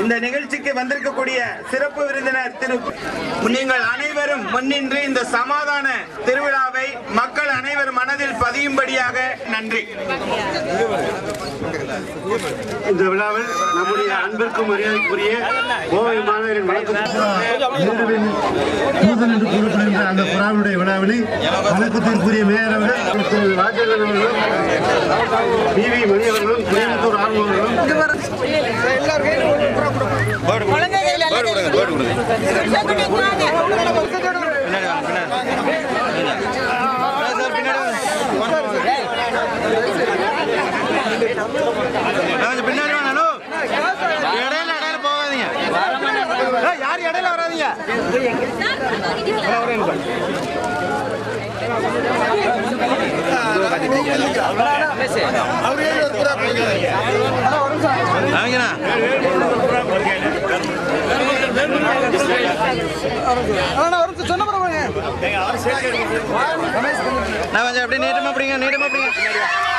இந்த நிகழ்ச்சிக்கு வந்திருக்கக்கூடிய சிறப்பு விருந்தினர் திரு நீங்கள் அனைவரும் முன்னின்று இந்த சமாதான திருவிழாவை மக்கள் அனைவர் மனதில் பதியும்படியாக நன்றி. இந்த விழாவில் நம்முடைய அன்பிற்கும் மரியாதைக்குரிய கோவை மாநகரின் வழக்கம் அந்த புறாவுடைய விழாவினை வணக்கத்திற்குரிய மேயர் அவர்கள் திரு ராஜேந்திரன் அவர்களும் பி வி மணி அவர்களும் கோயம்புத்தூர் பின்னாடி நான் கொஞ்சம் அப்படியே நீட்டமா பிடிங்க நீட்டமா பிடிங்க.